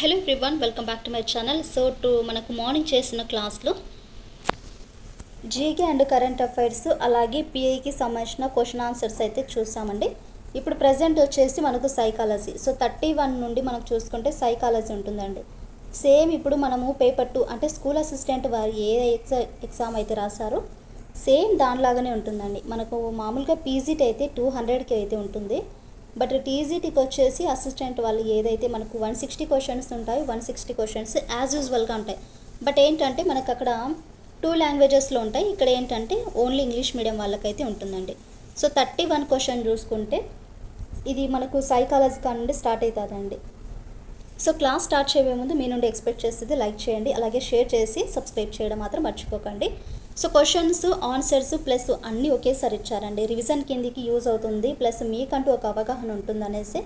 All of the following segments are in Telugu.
Hello everyone welcome back to my channel. So to మనకు మార్నింగ్ చేసిన క్లాస్లో జీకే అండ్ కరెంట్ అఫైర్స్ అలాగే పిఐకి సంబంధించిన క్వశ్చన్ ఆన్సర్స్ అయితే చూసామండి. ఇప్పుడు ప్రజెంట్ వచ్చేసి మనకు సైకాలజీ సో థర్టీ వన్ నుండి మనం చూసుకుంటే సైకాలజీ ఉంటుందండి. సేమ్ ఇప్పుడు మనము పేపర్ టూ అంటే స్కూల్ అసిస్టెంట్ వారు ఏ ఎగ్జా ఎగ్జామ్ అయితే రాశారో సేమ్ దానిలాగానే ఉంటుందండి. మనకు మామూలుగా పీజీటీ అయితే టూ హండ్రెడ్కి అయితే ఉంటుంది. బట్ టీజీటీకి వచ్చేసి అసిస్టెంట్ వాళ్ళు ఏదైతే మనకు వన్ సిక్స్టీ క్వశ్చన్స్ ఉంటాయి వన్ సిక్స్టీ క్వశ్చన్స్ యాజ్ యూజువల్గా ఉంటాయి. బట్ ఏంటంటే మనకు అక్కడ టూ లాంగ్వేజెస్లో ఉంటాయి. ఇక్కడ ఏంటంటే ఓన్లీ ఇంగ్లీష్ మీడియం వాళ్ళకైతే ఉంటుందండి. సో థర్టీ వన్ క్వశ్చన్ చూసుకుంటే ఇది మనకు సైకాలజీ నుండి స్టార్ట్ అవుతుందండి. సో క్లాస్ స్టార్ట్ చేయబోయే ముందు మీ నుండి ఎక్స్పెక్ట్ చేసేది లైక్ చేయండి. అలాగే షేర్ చేసి సబ్స్క్రైబ్ చేయడం మాత్రం మర్చిపోకండి. సో క్వశ్చన్స్ ఆన్సర్స్ ప్లస్ అన్నీ ఒకేసారి ఇచ్చారండి. రివిజన్ కిందికి యూజ్ అవుతుంది ప్లస్ మీకంటూ ఒక అవగాహన ఉంటుందనేసి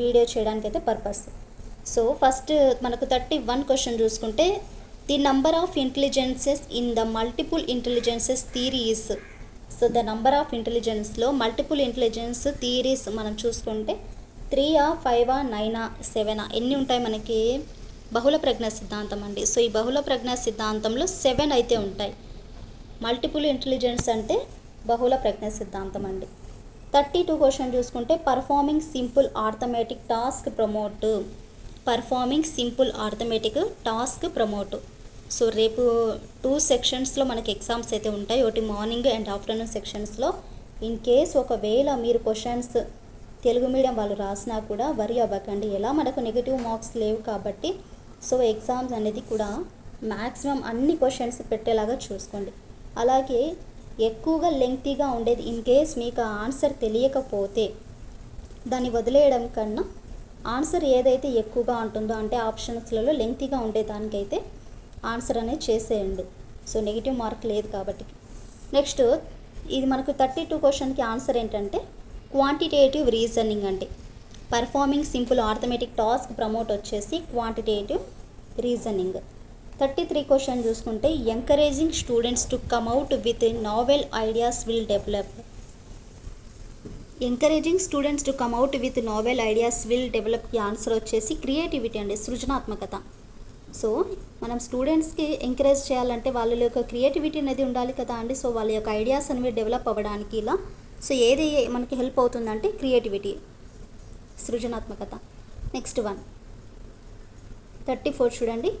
వీడియో చేయడానికి అయితే పర్పస్ సో ఫస్ట్ మనకు థర్టీ వన్ క్వశ్చన్ చూసుకుంటే the number of intelligences in the multiple intelligences theories so the number of ఇంటెలిజెన్స్లో multiple intelligence theories మనం చూసుకుంటే త్రీయా ఫైవా నైనా సెవెనా ఎన్ని ఉంటాయి మనకి? బహుళ ప్రజ్ఞ సిద్ధాంతం అండి. సో ఈ బహుళ ప్రజ్ఞ సిద్ధాంతంలో సెవెన్ అయితే ఉంటాయి. మల్టిపుల్ ఇంటెలిజెన్స్ అంటే బహుళ ప్రజ్ఞ సిద్ధాంతం అండి. థర్టీ టూ క్వశ్చన్ చూసుకుంటే performing simple arithmetic task promote. Performing simple arithmetic task promote. So రేపు టూ సెక్షన్స్లో మనకి ఎగ్జామ్స్ అయితే ఉంటాయి. ఒకటి మార్నింగ్ అండ్ ఆఫ్టర్నూన్ సెక్షన్స్లో. ఇన్ కేస్ ఒకవేళ మీరు క్వశ్చన్స్ తెలుగు మీడియం వాళ్ళు రాసినా కూడా వరి అవ్వకండి. ఎలా మనకు నెగిటివ్ మార్క్స్ లేవు కాబట్టి సో ఎగ్జామ్స్ అనేది కూడా మ్యాక్సిమం అన్ని క్వశ్చన్స్ పెట్టేలాగా చూసుకోండి. అలాగే ఎక్కువగా లెంగ్తీగా ఉండేది ఇన్ కేస్ మీకు ఆ ఆన్సర్ తెలియకపోతే దాన్ని వదిలేయడం కన్నా ఆన్సర్ ఏదైతే ఎక్కువగా ఉంటుందో అంటే ఆప్షన్స్లలో లెంగ్తీగా ఉండేదానికైతే ఆన్సర్ అనేది చేసేయండి. సో నెగిటివ్ మార్క్ లేదు కాబట్టి. నెక్స్ట్ ఇది మనకు థర్టీ టూ క్వశ్చన్కి ఆన్సర్ ఏంటంటే క్వాంటిటేటివ్ రీజనింగ్ అంటే performing simple arithmetic task promote వచ్చేసి quantitative reasoning. Thirty three question చూసుకుంటే encouraging students to come out with novel ideas will develop. Encouraging students to come out with novel ideas will develop answer వచ్చేసి క్రియేటివిటీ అండి సృజనాత్మకత. సో మనం స్టూడెంట్స్కి ఎంకరేజ్ చేయాలంటే వాళ్ళ యొక్క క్రియేటివిటీ అనేది ఉండాలి కదా అండి. సో వాళ్ళ యొక్క ఐడియాస్ అనేవి డెవలప్ అవ్వడానికి ఇలా. సో ఏది మనకి హెల్ప్ అవుతుందంటే క్రియేటివిటీ సృజనాత్మకత. Next one. థర్టీ ఫోర్ చూడండి.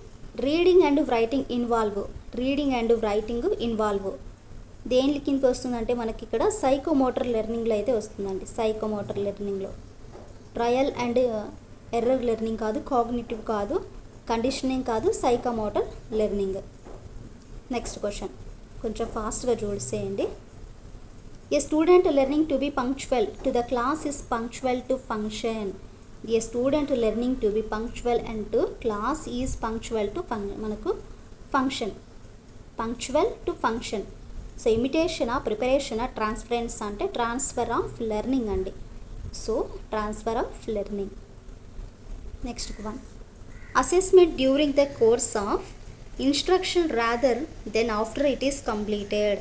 Reading and writing involve reading and writing involve దేని కిందకి వస్తుందంటే మనకి ఇక్కడ సైకోమోటర్ లెర్నింగ్లో అయితే వస్తుందండి. సైకోమోటర్ లెర్నింగ్లో ట్రయల్ అండ్ ఎర్రర్ లెర్నింగ్ కాదు కాగ్నిటివ్ కాదు కండిషనింగ్ కాదు సైకోమోటర్ లెర్నింగ్ నెక్స్ట్ క్వశ్చన్ కొంచెం ఫాస్ట్గా చూసేయండి. A student learning to be punctual to the class is punctual to function a student learning to be punctual and to class is punctual to funk మనకు function punctual to function so imitation preparation ఆ ట్రాన్స్ఫరెన్స్ అంటే ట్రాన్స్ఫర్ ఆఫ్ లెర్నింగ్ అండి. So transfer of learning next one assessment during the course of instruction rather than after it is completed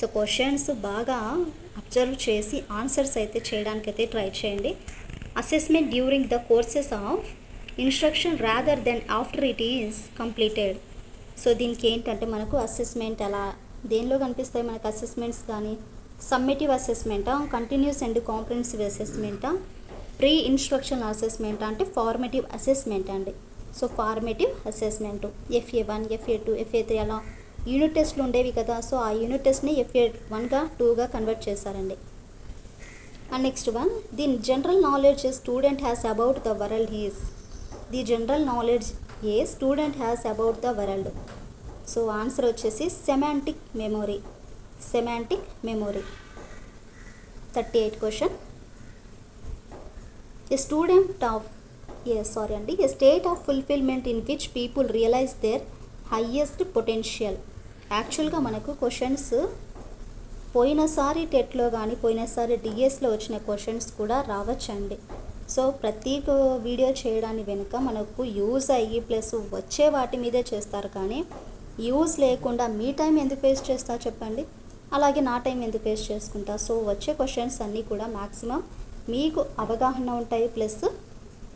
so questions బాగా అబ్జర్వ్ చేసి ఆన్సర్స్ అయితే చేయడానికైతే ట్రై చేయండి. Assessment during the courses of instruction rather than after it is completed so దీనికి ఏంటంటే మనకు అసెస్మెంట్ ఎలా దేనిలో కనిపిస్తాయి మనకు అసెస్మెంట్స్ కానీ? సమ్మేటివ్ అసెస్మెంటా కంటిన్యూస్ అండ్ కాంప్రహెన్సివ్ అసెస్మెంటా ప్రీ ఇన్స్ట్రక్షన్ అసెస్మెంట్ అంటే ఫార్మేటివ్ అసెస్మెంట్ అండి. So formative assessment FA one FA two FA three అలా యూనిట్ టెస్ట్లు ఉండేవి కదా? సో ఆ యూనిట్ టెస్ట్ని ఎఫ్ఏ వన్గా టూగా కన్వర్ట్ చేశారండి. And next one the general knowledge student has about the world is the general knowledge a student has about the world so answer వచ్చేసి semantic memory semantic memory thirty eight question a student of a sorry అండి a state of fulfilment in which people realise their highest potential యాక్చువల్గా మనకు క్వశ్చన్స్ పోయినసారి టెట్లో కానీ పోయినసారి డిఎస్లో వచ్చిన క్వశ్చన్స్ కూడా రావచ్చండి. సో ప్రతి వీడియో చేయడానికి వెనుక మనకు యూజ్ అయ్యి ప్లస్ వచ్చే వాటి మీదే చేస్తారు కానీ యూజ్ లేకుండా మీ టైం ఎందుకు వేస్ట్ చేస్తా చెప్పండి? అలాగే నా టైం ఎందుకు వేస్ట్ చేసుకుంటా? సో వచ్చే క్వశ్చన్స్ అన్నీ కూడా మ్యాక్సిమం మీకు అవగాహన ఉంటాయి ప్లస్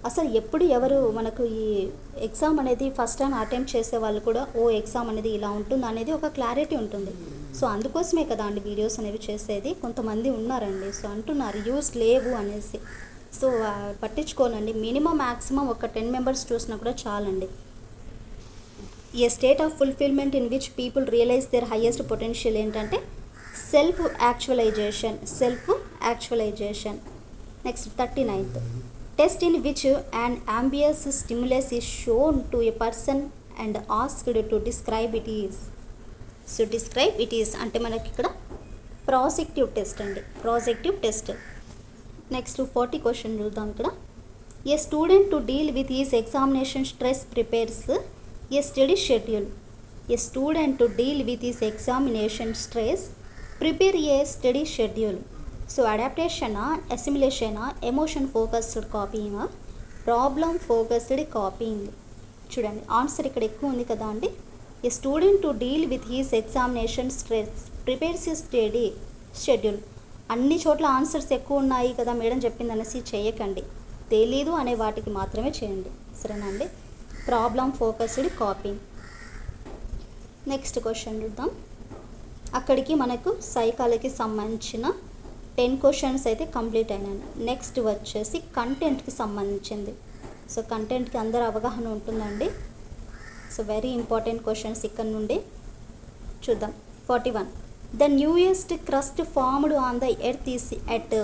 అసలు ఎప్పుడు ఎవరు మనకు ఈ ఎగ్జామ్ అనేది ఫస్ట్ టైం అటెంప్ట్ చేసే వాళ్ళు కూడా ఓ ఎగ్జామ్ అనేది ఇలా ఉంటుంది అనేది ఒక క్లారిటీ ఉంటుంది. సో అందుకోసమే కదా అండి వీడియోస్ అనేవి చేసేది. కొంతమంది ఉన్నారండి. సో అంటున్నారు యూస్ లేవు అనేసి. సో పట్టించుకోనండి. మినిమం మ్యాక్సిమం ఒక టెన్ మెంబర్స్ చూసినా కూడా చాలండి. A state of fulfilment in which people realise their highest potential ఏంటంటే self actualisation self actualisation. Next thirty ninth. Test in which and ambiguous stimulus is shown to a person and asked to describe it is so describe it is అంటే మనకి ఇక్కడ ప్రాజెక్టివ్ టెస్ట్ అండి. Projective test next forty question చూద్దాం ఇక్కడ. A student to deal with is examination stress prepares a study schedule a student to deal with is examination stress prepare a study schedule so అడాప్టేషనా అసిమిలేషనా emotion focused copying problem focused copying చూడండి ఆన్సర్ ఇక్కడ ఎక్కువ ఉంది కదా అండి. A student to deal with his examination stress prepares his study schedule అన్ని చోట్ల ఆన్సర్స్ ఎక్కువ ఉన్నాయి కదా మేడం చెప్పింది అనేసి చేయకండి. తెలీదు అనే వాటికి మాత్రమే చేయండి. సరేనా అండి? Problem focused copying next question చూద్దాం. అక్కడికి మనకు సైకాలజీకి సంబంధించిన టెన్ క్వశ్చన్స్ అయితే కంప్లీట్ అయినాను నెక్స్ట్ వచ్చేసి కంటెంట్కి సంబంధించింది. సో కంటెంట్కి అందరు అవగాహన ఉంటుందండి. సో వెరీ ఇంపార్టెంట్ క్వశ్చన్స్ ఇక్కడ నుండి చూద్దాం. Forty one the newest crust formed on the earth is at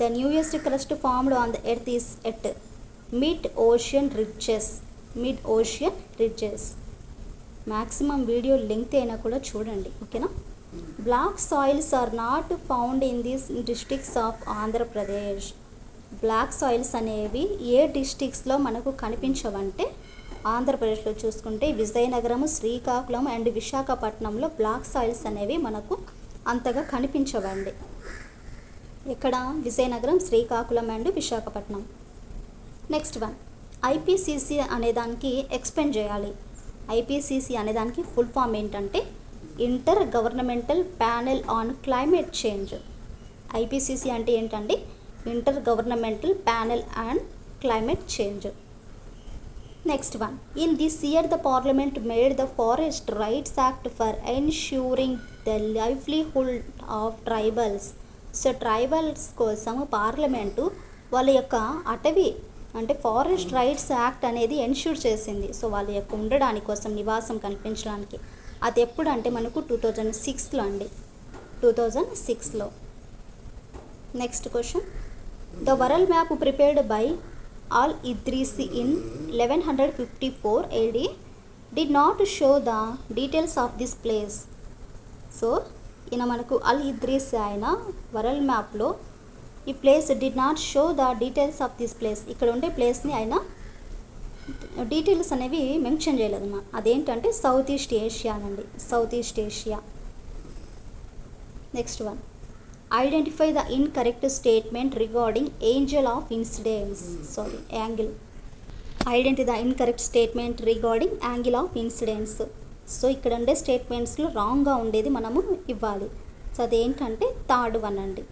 the newest crust formed on the earth is at mid ocean ridges mid ocean ridges maximum video length అయినా కూడా చూడండి. ఓకేనా black soils are not found in these districts of Andhra Pradesh black soils అనేవి ఏ డిస్ట్రిక్ట్స్లో మనకు కనిపించవంటే ఆంధ్రప్రదేశ్లో చూసుకుంటే విజయనగరం శ్రీకాకుళం అండ్ విశాఖపట్నంలో బ్లాక్ సాయిల్స్ అనేవి మనకు అంతగా కనిపించవండి. ఇక్కడ Vizianagaram Srikakulam and Visakhapatnam. Next one IPCC అనేదానికి ఎక్స్ప్లెయిన్ చేయాలి. ఐపీసీసీ అనేదానికి ఫుల్ ఫామ్ ఏంటంటే inter governmental panel on climate change. IPCC అంటే ఏంటండి? Inter governmental panel and climate change. Next one. In this year the parliament made the forest rights act for ensuring the livelihood of tribals. So tribals కోసం పార్లమెంటు వాళ్ళ యొక్క అటవీ అంటే ఫారెస్ట్ రైట్స్ యాక్ట్ అనేది ఎన్ష్యూర్ చేసింది. సో వాళ్ళ యొక్క ఉండడానికి కోసం నివాసం కల్పించడానికి అది ఎప్పుడు అంటే మనకు టూ థౌజండ్ సిక్స్లో అండి. టూ థౌజండ్ సిక్స్లో. Next question the world map prepared by Al Idrisi in eleven hundred fifty four AD did not show the details of this place so ఈయన మనకు అల్ ఇద్రీస్ ఆయన వరల్డ్ మ్యాప్లో ఈ place did not show the details of this place ఇక్కడ ఉండే ప్లేస్ని ఆయన డీటెయిల్స్ అనేవి మెన్షన్ చేయలేదు అదేంటంటే సౌత్ ఈస్ట్ ఏషియా అండి south east Asia. Next one. Identify the incorrect statement regarding angel of incidents sorry angle ఐడెంటి the incorrect statement regarding angle of incidents so ఇక్కడ ఉండే స్టేట్మెంట్స్లో రాంగ్గా ఉండేది మనము ఇవ్వాలి. సో అదేంటంటే థర్డ్ వన్ అండి.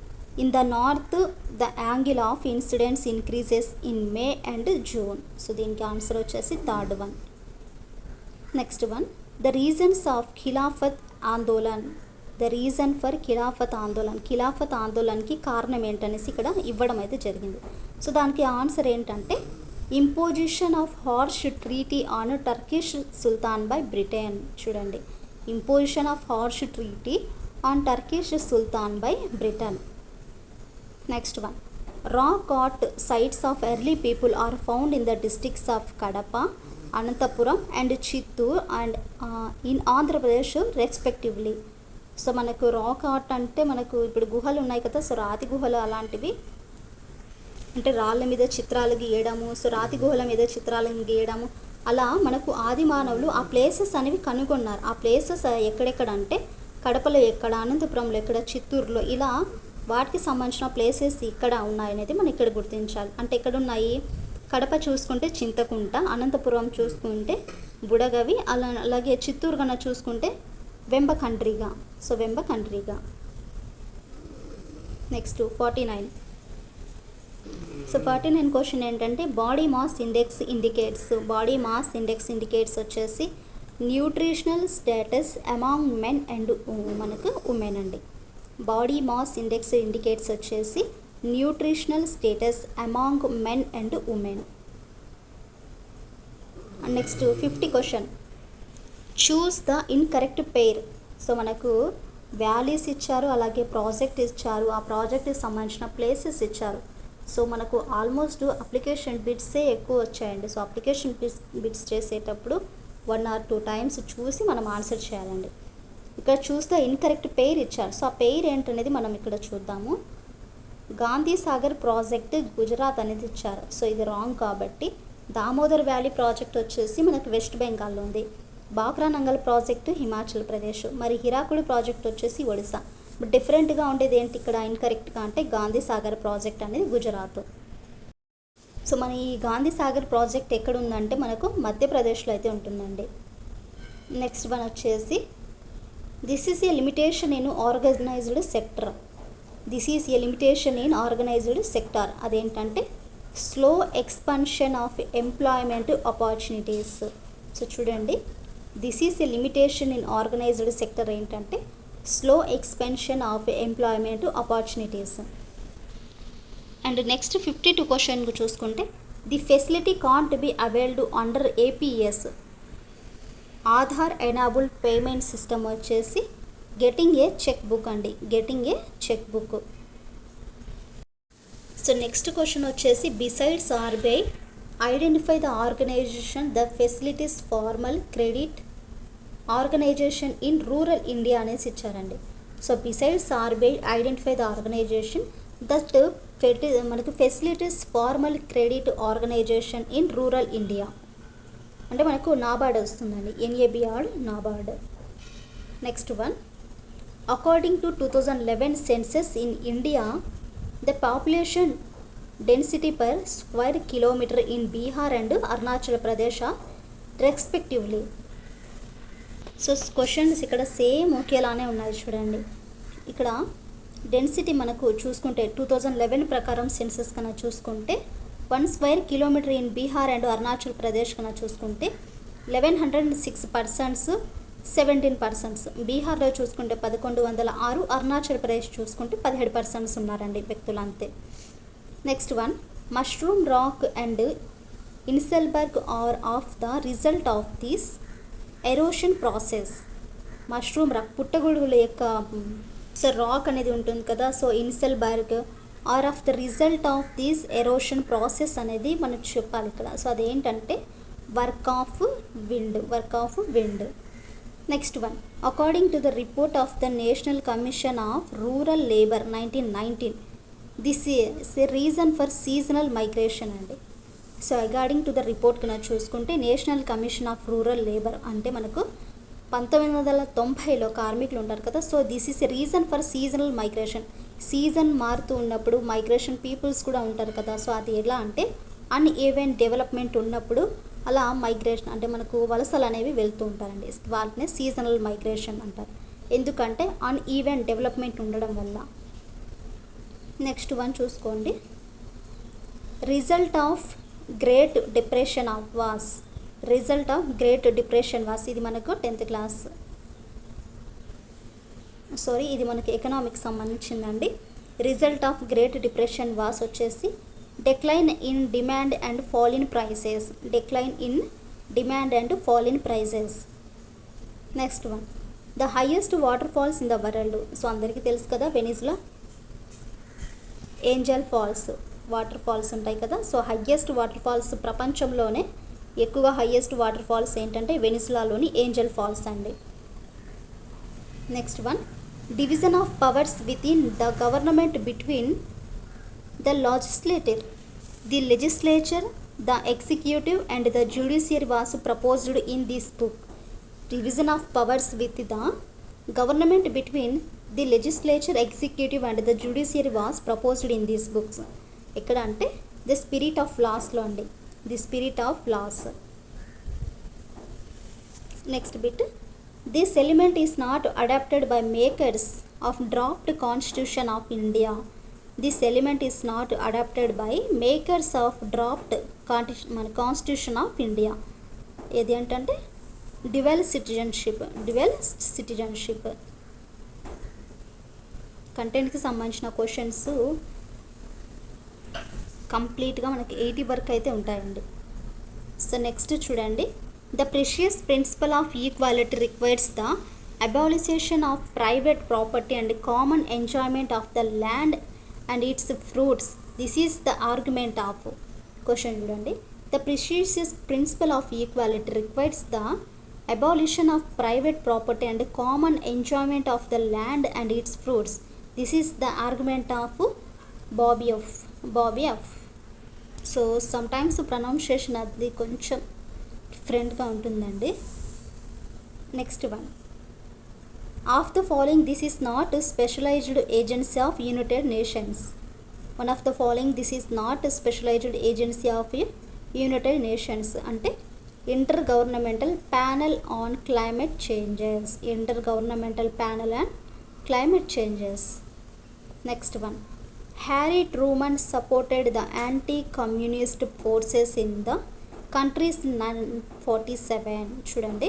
In the north the angle of incidents increases in May and June so దీనికి ఆన్సర్ వచ్చేసి third one next one the reasons of Khilafat Andolan the reason for Khilafat Andolan Khilafat ఆందోళన్కి కారణం ఏంటనేసి ఇక్కడ ఇవ్వడం అయితే జరిగింది. సో దానికి ఆన్సర్ ఏంటంటే imposition of harsh treaty on Turkish sultan by Britain చూడండి. Imposition of harsh treaty on Turkish sultan by Britain next one rock art sites of early people are found in the districts of Kadapa Anantapuram and Chittoor and in Andhra Pradesh respectively so మనకు రాక్ ఆర్ట్ అంటే మనకు ఇప్పుడు గుహలు ఉన్నాయి కదా సో రాతి గుహలు అలాంటివి. అంటే రాళ్ళ మీద చిత్రాలు గీయడము సో రాతి గుహల మీద చిత్రాలను గీయడము. అలా మనకు ఆది మానవులు ఆ ప్లేసెస్ అనేవి కనుగొన్నారు. ఆ ప్లేసెస్ ఎక్కడెక్కడ అంటే కడపలో ఎక్కడ అనంతపురంలో ఎక్కడ చిత్తూరులో ఇలా వాటికి సంబంధించిన ప్లేసెస్ ఇక్కడ ఉన్నాయనేది మనం ఇక్కడ గుర్తించాలి. అంటే ఇక్కడ ఉన్నాయి కడప చూసుకుంటే చింతకుంట అనంతపురం చూసుకుంటే బుడగవి అలా అలాగే చిత్తూరు కన్నా చూసుకుంటే వెంబ కంట్రీగా సో వెంబ కంట్రీగా next forty nine so forty nine question ఏంటంటే body mass index indicates body mass index indicates వచ్చేసి nutritional status among men and మనకు ఉమెన్ అండి. బాడీ మాస్ ఇండెక్స్ ఇండికేట్స్ వచ్చేసి nutritional status among men and women. Next fifty question. Choose the incorrect pair. So మనకు వ్యాలీస్ ఇచ్చారు అలాగే ప్రాజెక్ట్ ఇచ్చారు ఆ ప్రాజెక్ట్కి సంబంధించిన ప్లేసెస్ ఇచ్చారు. సో మనకు ఆల్మోస్ట్ అప్లికేషన్ బిట్సే ఎక్కువ వచ్చాయండి. సో అప్లికేషన్ బిట్స్ బిట్స్ చేసేటప్పుడు వన్ ఆర్ టూ టైమ్స్ చూసి మనం ఆన్సర్ చేయాలండి. ఇక్కడ చూస్తే ఇన్కరెక్ట్ పేరు ఇచ్చారు. సో ఆ పెయిర్ ఏంటనేది మనం ఇక్కడ చూద్దాము. గాంధీ సాగర్ ప్రాజెక్ట్ గుజరాత్ అనేది ఇచ్చారు. సో ఇది రాంగ్ కాబట్టి దామోదర్ వ్యాలీ ప్రాజెక్ట్ వచ్చేసి మనకు వెస్ట్ బెంగాల్లో ఉంది. బాక్రా నంగల్ ప్రాజెక్టు హిమాచల్ ప్రదేశ్. మరి హిరాకుడు ప్రాజెక్ట్ వచ్చేసి ఒడిశా. డిఫరెంట్గా ఉండేది ఏంటి ఇక్కడ ఇన్కరెక్ట్గా అంటే గాంధీ సాగర్ ప్రాజెక్ట్ అనేది గుజరాత్. సో మన ఈ గాంధీ సాగర్ ప్రాజెక్ట్ ఎక్కడ ఉందంటే మనకు మధ్యప్రదేశ్లో అయితే ఉంటుందండి. నెక్స్ట్ వన్ వచ్చేసి this is a limitation in organised sector this is a limitation in organised sector అదేంటంటే slow expansion of employment opportunities so చూడండి. This is a limitation in organised sector ఏంటంటే slow expansion of employment opportunities and next fifty two question చూసుకుంటే the facility can't be availed under APS Aadhaar enable payment system వచ్చేసి గెటింగ్ ఏ చెక్ బుక్ అండి. Getting a cheque book. So next question వచ్చేసి besides RBI identify the organisation the facilities formal credit organisation in rural India అనేసి ఇచ్చారండి. So besides RBI identify the organisation that ఫెటి మనకు facilities formal credit organisation in rural India. అంటే మనకు నాబార్డ్ వస్తుందండి. NABR NABARD. Next one according to two thousand eleven census in India the population density per square kilometre in Bihar and Arunachal Pradesh respectively so questions ఇక్కడ సేమ్ ఒకేలానే ఉన్నాయి చూడండి. ఇక్కడ డెన్సిటీ మనకు చూసుకుంటే టూ థౌజండ్ లెవెన్ ప్రకారం సెన్సెస్ కన్నా చూసుకుంటే one square kilometre in Bihar and Arunachal Pradesh కన్నా చూసుకుంటే eleven hundred and six persons seventeen persons. బీహార్లో చూసుకుంటే పదకొండు వందల ఆరు అరుణాచల్ ప్రదేశ్ చూసుకుంటే పదిహేడు పర్సన్స్ ఉన్నారండి వ్యక్తులు అంతే. Next one mushroom rock and inselberg are of the result of this erosion process. Mushroom rock పుట్టగొడుగుల యొక్క సో రాక్ అనేది ఉంటుంది కదా so inselberg are of the result of this erosion process అనేది మనం చెప్పాలి ఇక్కడ. సో అదేంటంటే work of wind work of wind. Next one. According to the report of the national commission of rural labour nineteen nineteen this is a reason for seasonal migration అండి. So according to the report కన్నా చూసుకుంటే national commission of rural labour అంటే మనకు పంతొమ్మిది వందల తొంభైలో కార్మికులు ఉంటారు కదా. So this is a reason for seasonal migration season మారుతూ ఉన్నప్పుడు మైగ్రేషన్ పీపుల్స్ కూడా ఉంటారు కదా. సో అది ఎలా అంటే అన్ ఈవెంట్ డెవలప్మెంట్ ఉన్నప్పుడు అలా మైగ్రేషన్ అంటే మనకు వలసలు అనేవి వెళ్తూ ఉంటారండి. వాటినే సీజనల్ మైగ్రేషన్ అంటారు. ఎందుకంటే అన్ ఈవెంట్ డెవలప్మెంట్ ఉండడం వల్ల. నెక్స్ట్ వన్ చూసుకోండి. Result of great depression of was. Result of great depression was. ఇది మనకు టెన్త్ క్లాస్ సారీ ఇది మనకి economics సంబంధించిందండి. Result of great depression was వచ్చేసి decline in demand and fall in prices decline in demand and fall in prices next one the highest water falls in the world so అందరికీ తెలుసు కదా వెనిజ్లో ఏంజల్ ఫాల్స్ వాటర్ ఫాల్స్ ఉంటాయి కదా. సో హయ్యెస్ట్ వాటర్ ఫాల్స్ ప్రపంచంలోనే ఎక్కువగా హయ్యెస్ట్ వాటర్ ఫాల్స్ ఏంటంటే వెనిజులాలోని ఏంజల్ ఫాల్స్ అండి. Next one division of powers with in the government between the legislative the legislature the executive and the judiciary was proposed in this book division of powers with the government between the legislature executive and the judiciary was proposed in these books ఎక్కడ అంటే ది స్పిరిట్ ఆఫ్ లాస్లో అండి. The spirit of laws next bit this element is not adopted by makers of draft constitution of India this element is not adopted by makers of draft కాంటి మన కాన్స్టిట్యూషన్ ఆఫ్ ఇండియా ఏది ఏంటంటే డ్యువెల్ సిటిజన్షిప్ డ్యువెల్ సిటిజన్షిప్ కంటెంట్కి సంబంధించిన క్వశ్చన్స్ కంప్లీట్గా మనకి ఎయిటీ వరకు అయితే ఉంటాయండి. సో నెక్స్ట్ చూడండి. The precious principle of equality requires the abolition of private property and common enjoyment of the land and its fruits this is the argument of question చూడండి. The precious principle of equality requires the abolition of private property and common enjoyment of the land and its fruits this is the argument of Babeuf of Babeuf of so sometimes pronunciation అది కొంచెం డిఫరెంట్గా ఉంటుందండి next one of the following this is not specialised agency of United Nations one of the following this is not specialised agency of United Nations అంటే inter governmental panel on climate changes inter governmental panel and climate changes next one Harry Truman supported the anti communist forces in the countries nine forty seven చూడండి.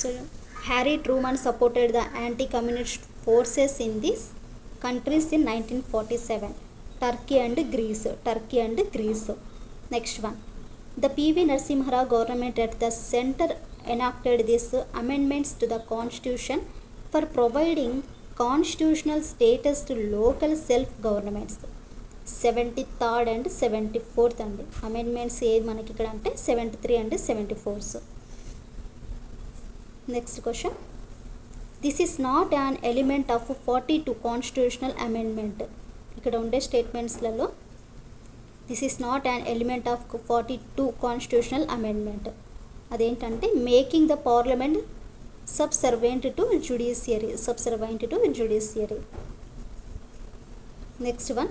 So Harry Truman supported the anti communist forces in this countries in nineteen forty seven Turkey and Greece Turkey and Greece next one the PV Narasimha Rao government at the centre enacted this amendments to the constitution for providing constitutional status to local self governments seventy third and seventy fourth అండి. అమెండ్మెంట్స్ ఏది మనకి ఇక్కడ అంటే seventy three and seventy fours next question this is not an element of forty two constitutional amendment ఇక్కడ ఉండే స్టేట్మెంట్స్లలో this is not an element of forty two constitutional amendment అదేంటంటే making the parliament subservient to judiciary subservient to judiciary next one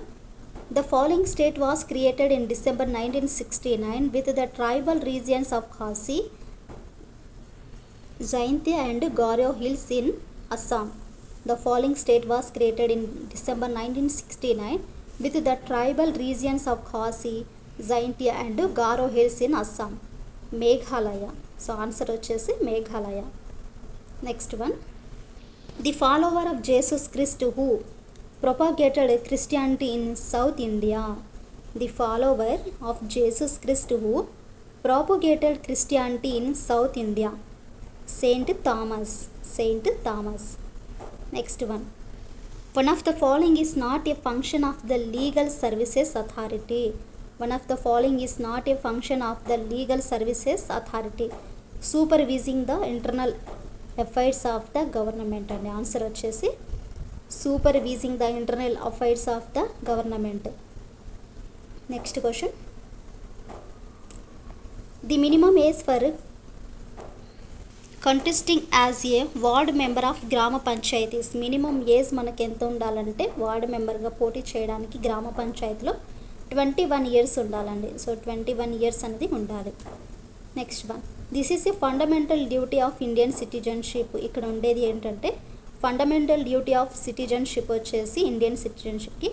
the following state was created in December nineteen sixty nine with the tribal regions of Khasi Jaintia and Garo hills in Assam the following state was created in December nineteen sixty nine with the tribal regions of Khasi Jaintia and Garo hills in Assam Meghalaya so answer వచ్చేసి Meghalaya next one the follower of Jesus Christ who propagated Christianity in South India the follower of Jesus Christ who propagated Christianity in South India. Saint Thomas. Saint Thomas. Next one. One of the following is not a function of the Legal Services Authority. One of the following is not a function of the Legal Services Authority. Supervising the internal affairs of the government. And answer వచ్చేసి supervising the internal affairs of the government next question the minimum age for contesting as a ward member of Gram panchayats minimum age మనకి ఎంత ఉండాలంటే వార్డ్ మెంబర్గా పోటీ చేయడానికి గ్రామ పంచాయతీలో ట్వంటీ వన్ ఇయర్స్ ఉండాలండి. సో ట్వంటీ వన్ ఇయర్స్ అనేది ఉండాలి. Next one this is a fundamental duty of Indian citizenship ఇక్కడ ఉండేది ఏంటంటే ఫండమెంటల్ డ్యూటీ ఆఫ్ సిటిజన్షిప్ వచ్చేసి Indian సిటిజన్షిప్కి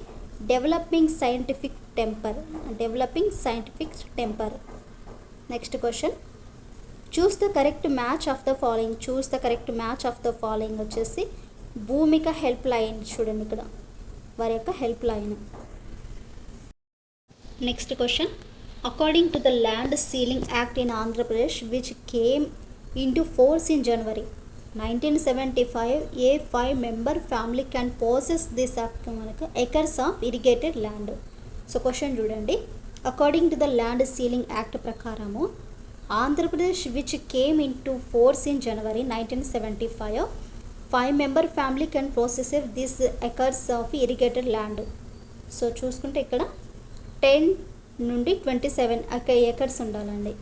developing scientific temper developing scientific temper next question choose the correct match of the following choose the correct match of the following వచ్చేసి భూమిక హెల్ప్ లైన్ చూడండి ఇక్కడ వారి యొక్క help line next question according to the land ceiling act in Andhra Pradesh which came into force in January nineteen seventy five a five member family can possess this act మనకు acres of irrigated land. So question చూడండి. According to the land ceiling act ప్రకారము Andhra Pradesh which came into force in January nineteen seventy five five member family can process this acres of irrigated land. So చూసుకుంటే ఇక్కడ టెన్ నుండి ట్వంటీ సెవెన్ ఎకర్స్ ఉండాలండి.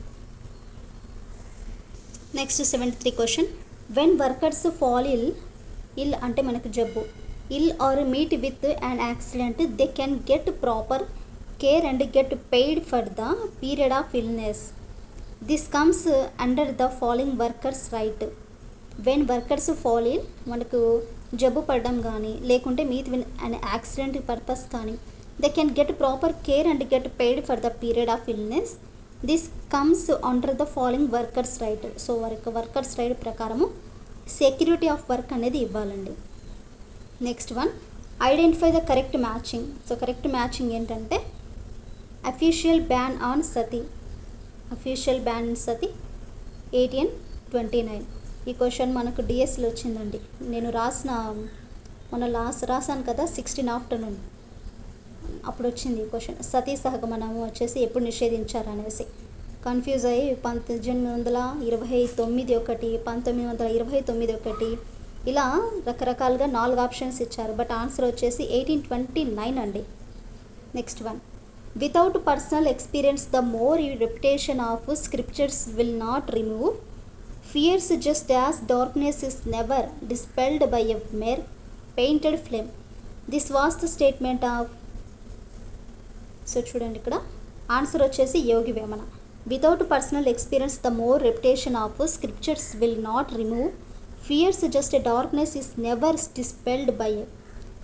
Next seventy three question when workers fall ill ill అంటే మనకు జబ్బు. Ill or meet with and accident they can get proper care and get paid for the period of illness this comes under the following workers right when workers fall ill మనకు జబ్బు పడడం కానీ లేకుంటే meet with and accident purpose కానీ they can get proper care and get paid for the period of illness this comes under the following workers right so work workers right ప్రకారము సెక్యూరిటీ ఆఫ్ వర్క్ అనేది ఇవ్వాలండి. Next one identify the correct matching so correct matching ఏంటంటే official ban on sati official ban sati eighteen twenty nine ఈ క్వశ్చన్ మనకు డిఎస్లో వచ్చిందండి. నేను రాసిన మొన్న లాస్ట్ రాసాను కదా సిక్స్టీన్ ఆఫ్టర్నూన్ అప్పుడు వచ్చింది క్వశ్చన్ సతీ సహగమనము వచ్చేసి ఎప్పుడు నిషేధించారు అనేసి కన్ఫ్యూజ్ అయ్యి పంతొమ్మిది వందల ఇరవై తొమ్మిది ఒకటి పంతొమ్మిది వందల ఇరవై తొమ్మిది ఒకటి ఇలా రకరకాలుగా నాలుగు ఆప్షన్స్ ఇచ్చారు. బట్ ఆన్సర్ వచ్చేసి ఎయిటీన్ ట్వంటీ నైన్ అండి. Next one without personal experience the more reputation of scriptures will not remove fears just as darkness is never dispelled by a mere painted flame this was the statement of so చూడండి ఇక్కడ. ఆన్సర్ వచ్చేసి Yogi Vemana. Without personal experience the more reputation of scriptures will not remove fears just darkness is never dispelled by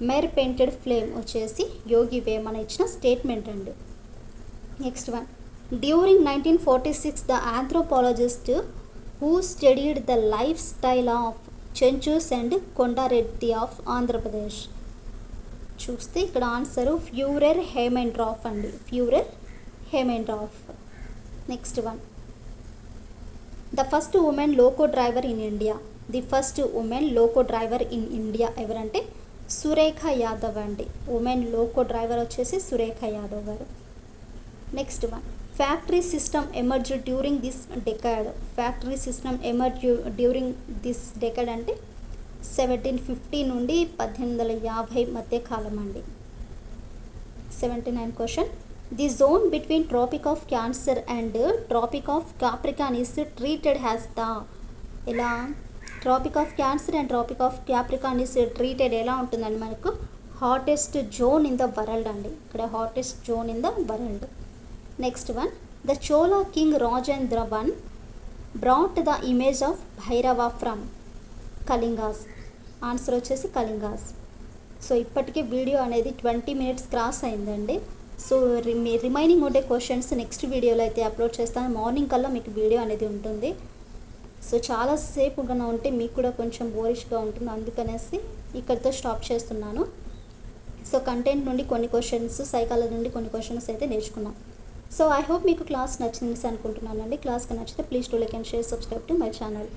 mere painted flame వచ్చేసి యోగి వేమన ఇచ్చిన స్టేట్మెంట్ అండి. Next one during nineteen forty six the anthropologist who studied the life style of Chenchus and Konda Reddi of Andhra Pradesh చూస్తే ఇక్కడ ఆన్సరు ఫ్యూరర్ హేమెండ్రాఫ్ అండి. Furer Haimendorf. Next one. The first women loco driver in India. The first women loco driver in India ఎవరంటే సురేఖ యాదవ్ అండి. ఉమెన్ లోకో డ్రైవర్ వచ్చేసి సురేఖ యాదవ్ గారు. Next one. Factory system emerge during this decade. Factory system emerge during this decade అంటే సెవెంటీన్ ఫిఫ్టీ నుండి పద్దెనిమిది వందల యాభై మధ్య కాలం అండి. Seventy nine question. The zone between tropic of cancer and tropic of capricorn is treated has the ఇలా tropic of cancer and tropic of capricorn is treated ఎలా ఉంటుందండి మనకు? Hottest zone in the world అండి. ఇక్కడ hottest zone in the world. Next one. The Chola king Rajendra one brought the image of Bhairava from Kalingas. Answer వచ్చేసి కళింగాస్ సో ఇప్పటికే వీడియో అనేది ట్వంటీ మినిట్స్ క్రాస్ అయిందండి. సో మీ రిమైనింగ్ ఉండే క్వశ్చన్స్ నెక్స్ట్ వీడియోలో అయితే అప్లోడ్ చేస్తాను. మార్నింగ్ కల్లా మీకు వీడియో అనేది ఉంటుంది. సో చాలాసేపు కన్నా ఉంటే మీకు కూడా కొంచెం బోరిష్గా ఉంటుంది. అందుకనేసి ఇక్కడితో స్టాప్ చేస్తున్నాను. సో కంటెంట్ నుండి కొన్ని క్వశ్చన్స్ సైకాలజీ నుండి కొన్ని క్వశ్చన్స్ అయితే నేర్చుకున్నాం. సో ఐ హోప్ మీకు క్లాస్ నచ్చింది అనుకుంటున్నానండి. క్లాస్కి నచ్చితే please to like and share subscribe to my channel